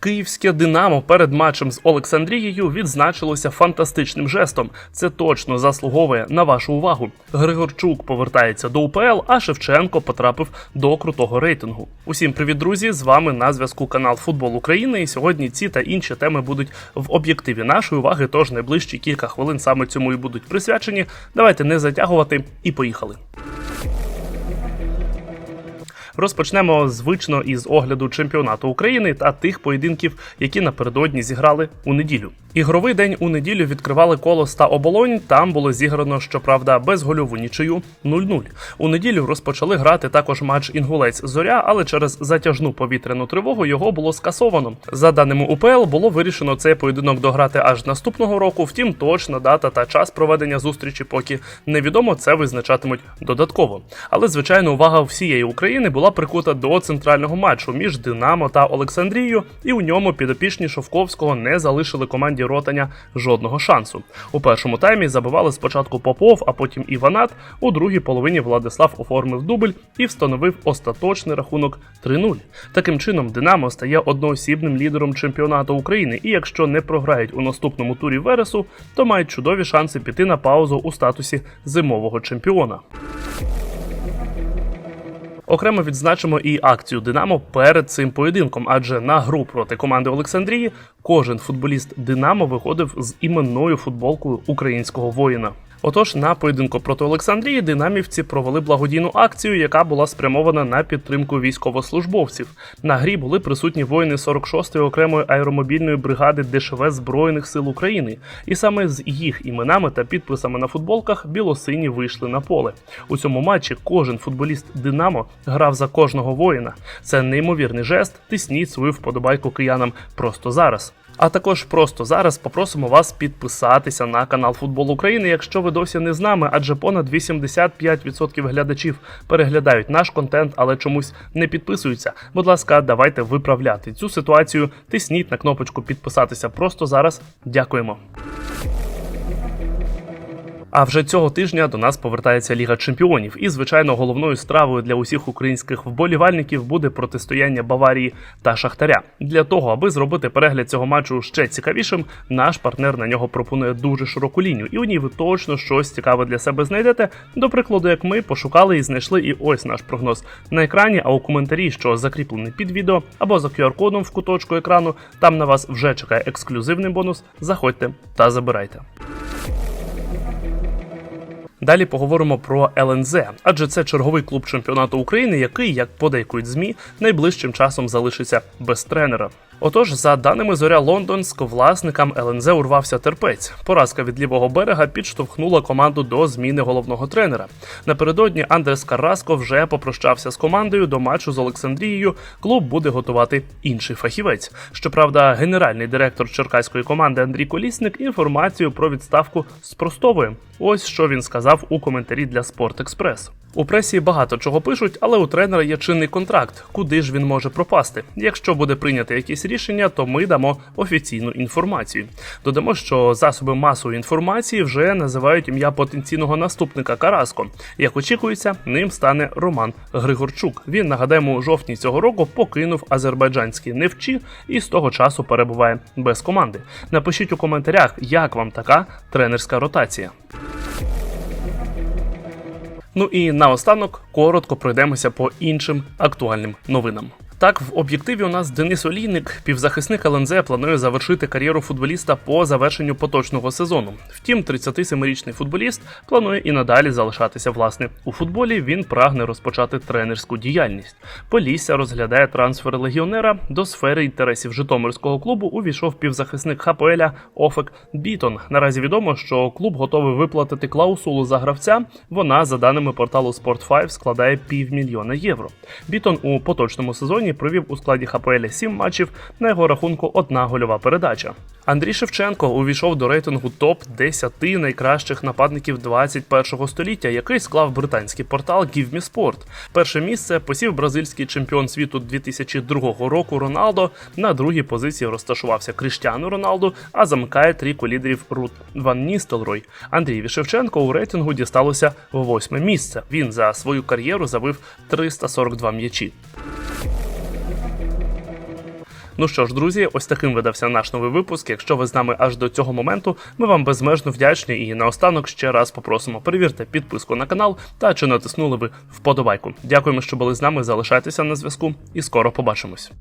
Київське Динамо перед матчем з Олександрією відзначилося фантастичним жестом. Це точно заслуговує на вашу увагу. Григорчук повертається до УПЛ, а Шевченко потрапив до крутого рейтингу. Усім привіт, друзі! З вами на зв'язку канал Футбол України. І сьогодні ці та інші теми будуть в об'єктиві нашої уваги. Тож найближчі кілька хвилин саме цьому і будуть присвячені. Давайте не затягувати і поїхали. Розпочнемо звично із огляду чемпіонату України та тих поєдинків, які напередодні зіграли у неділю. Ігровий день у неділю відкривали колос та оболонь. Там було зіграно, щоправда, без гольову нічию 0-0. У неділю розпочали грати також матч Інгулець Зоря, але через затяжну повітряну тривогу його було скасовано. За даними УПЛ, було вирішено цей поєдинок дограти аж наступного року. Втім, точна дата та час проведення зустрічі поки невідомо. Це визначатимуть додатково. Але звичайно, увага всієї України була прикута до центрального матчу між Динамо та Олександрією, і у ньому підопічні Шовковського не залишили команді Ротаня жодного шансу. У першому таймі забивали спочатку Попов, а потім Іванат. У другій половині Владислав оформив дубль і встановив остаточний рахунок 3-0. Таким чином, Динамо стає одноосібним лідером чемпіонату України. І якщо не програють у наступному турі Вересу, то мають чудові шанси піти на паузу у статусі зимового чемпіона. Окремо відзначимо і акцію Динамо перед цим поєдинком, адже на гру проти команди Олександрії кожен футболіст Динамо виходив з іменною футболкою українського воїна. Отож, на поєдинку проти Олександрії динамівці провели благодійну акцію, яка була спрямована на підтримку військовослужбовців. На грі були присутні воїни 46-ї окремої аеромобільної бригади ДШВ Збройних сил України, і саме з їх іменами та підписами на футболках білосині вийшли на поле. У цьому матчі кожен футболіст Динамо грав за кожного воїна. Це неймовірний жест. Тисніть свою вподобайку киянам просто зараз. А також просто зараз попросимо вас підписатися на канал Футбол України, якщо ви досі не з нами, адже понад 85% глядачів переглядають наш контент, але чомусь не підписуються. Будь ласка, давайте виправляти цю ситуацію. Тисніть на кнопочку підписатися просто зараз. Дякуємо. А вже цього тижня до нас повертається Ліга Чемпіонів, і звичайно, головною стравою для усіх українських вболівальників буде протистояння Баварії та Шахтаря. Для того, аби зробити перегляд цього матчу ще цікавішим, наш партнер на нього пропонує дуже широку лінію, і у ній ви точно щось цікаве для себе знайдете. До прикладу, як ми пошукали і знайшли, і ось наш прогноз на екрані. А у коментарі, що закріплений під відео або за QR-кодом в куточку екрану, там на вас вже чекає ексклюзивний бонус. Заходьте та забирайте. Далі поговоримо про ЛНЗ, адже це черговий клуб чемпіонату України, який, як подейкують змі, найближчим часом залишиться без тренера. Отож, за даними зоря Лондонськ, власникам ЛНЗ урвався терпець. Поразка від лівого берега підштовхнула команду до зміни головного тренера. Напередодні Андрес Карраско вже попрощався з командою до матчу з Олександрією. Клуб буде готувати інший фахівець. Щоправда, генеральний директор черкаської команди Андрій Колісник інформацію про відставку спростовує. Ось що він сказав у коментарі для Спорт-Експрес. У пресі багато чого пишуть, але у тренера є чинний контракт, куди ж він може пропасти. Якщо буде прийнято якісь рішення, то ми дамо офіційну інформацію. Додамо, що засоби масової інформації вже називають ім'я потенційного наступника Караско. Як очікується, ним стане Роман Григорчук. Він нагадаємо у жовтні цього року покинув азербайджанські невчі і з того часу перебуває без команди. Напишіть у коментарях, як вам така тренерська ротація. Ну і наостанок коротко пройдемося по іншим актуальним новинам. Так, в об'єктиві у нас Денис Олійник, півзахисник ЛНЗ, планує завершити кар'єру футболіста по завершенню поточного сезону. Втім, 37-річний футболіст планує і надалі залишатися власне у футболі. Він прагне розпочати тренерську діяльність. Полісся розглядає трансфер легіонера до сфери інтересів Житомирського клубу. Увійшов півзахисник ХПЛа Офек Бітон. Наразі відомо, що клуб готовий виплатити клаусулу за гравця. Вона, за даними порталу Sport5, складає півмільйона євро. Бітон у поточному сезоні провів у складі ХПЛ 7 матчів. На його рахунку одна гольова передача. Андрій Шевченко увійшов до рейтингу топ 10 найкращих нападників 21 століття, який склав британський портал Give Me. Перше місце посів бразильський чемпіон світу 2002 року Роналдо. На другій позиції розташувався Кріштіану Роналду, а замикає трійку лідерів Рут Ван Ністелрой. Андрієві Шевченко у рейтингу дісталося восьме місце. Він за свою кар'єру забив 342 м'ячі. Ну що ж, друзі, ось таким видався наш новий випуск. Якщо ви з нами аж до цього моменту, ми вам безмежно вдячні і наостанок ще раз попросимо перевірте підписку на канал та чи натиснули ви вподобайку. Дякуємо, що були з нами. Залишайтеся на зв'язку і скоро побачимось.